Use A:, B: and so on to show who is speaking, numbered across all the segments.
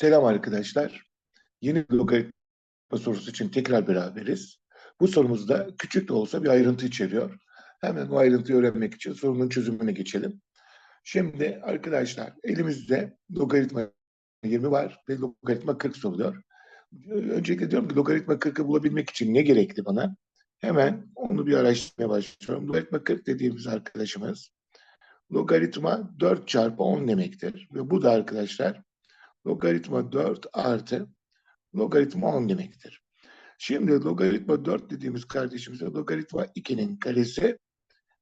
A: Selam arkadaşlar. Yeni logaritma sorusu için tekrar beraberiz. Bu sorumuzda küçük de olsa bir ayrıntı içeriyor. Hemen o ayrıntıyı öğrenmek için sorunun çözümüne geçelim. Şimdi arkadaşlar elimizde logaritma 20 var ve logaritma 40 soruluyor. Öncelikle diyorum ki logaritma 40'ı bulabilmek için ne gerekli bana? Hemen onu bir araştırmaya başlıyorum. Logaritma 40 dediğimiz arkadaşımız logaritma 4 çarpı 10 demektir. Ve bu da arkadaşlar logaritma 4 artı logaritma 10 demektir. Şimdi logaritma 4 dediğimiz kardeşimize logaritma 2'nin karesi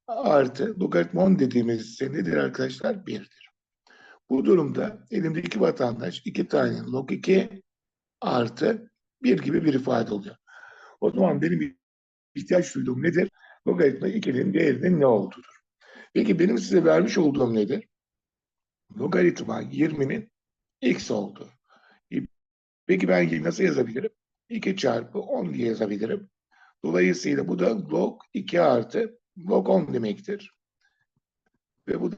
A: artı logaritma 10 dediğimiz ise nedir arkadaşlar? 1'dir. Bu durumda elimde iki vatandaş iki tane log 2 artı 1 gibi bir ifade oluyor. O zaman benim ihtiyaç duyduğum nedir? Logaritma 2'nin değerinin ne olduğudur. Peki benim size vermiş olduğum nedir? Logaritma 20'nin x oldu. Peki ben nasıl yazabilirim? 2 çarpı 10 diye yazabilirim. Dolayısıyla bu da log 2 artı log 10 demektir. Ve bu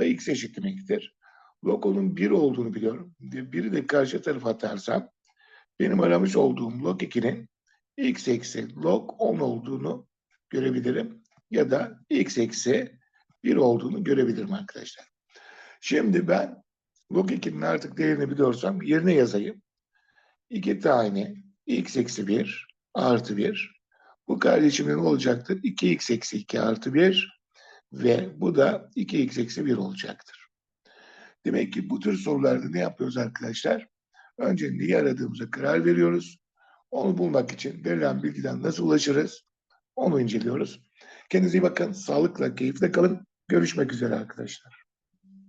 A: da x eşit demektir. Log 10'un 1 olduğunu biliyorum. 1'i de karşı tarafa atarsam benim aramış olduğum log 2'nin x eksi log 10 olduğunu görebilirim. Ya da x eksi 1 olduğunu görebilirim arkadaşlar. Şimdi ben log 2'nin artık değerini biliyorsam yerine yazayım. 2 tane x eksi 1 artı 1. Bu kardeşimin olacaktır? 2x eksi 2 artı 1 ve bu da 2x eksi 1 olacaktır. Demek ki bu tür sorularda ne yapıyoruz arkadaşlar? Önce neyi aradığımıza karar veriyoruz. Onu bulmak için verilen bilgiden nasıl ulaşırız? Onu inceliyoruz. Kendinize iyi bakın. Sağlıkla, keyifle kalın. Görüşmek üzere arkadaşlar.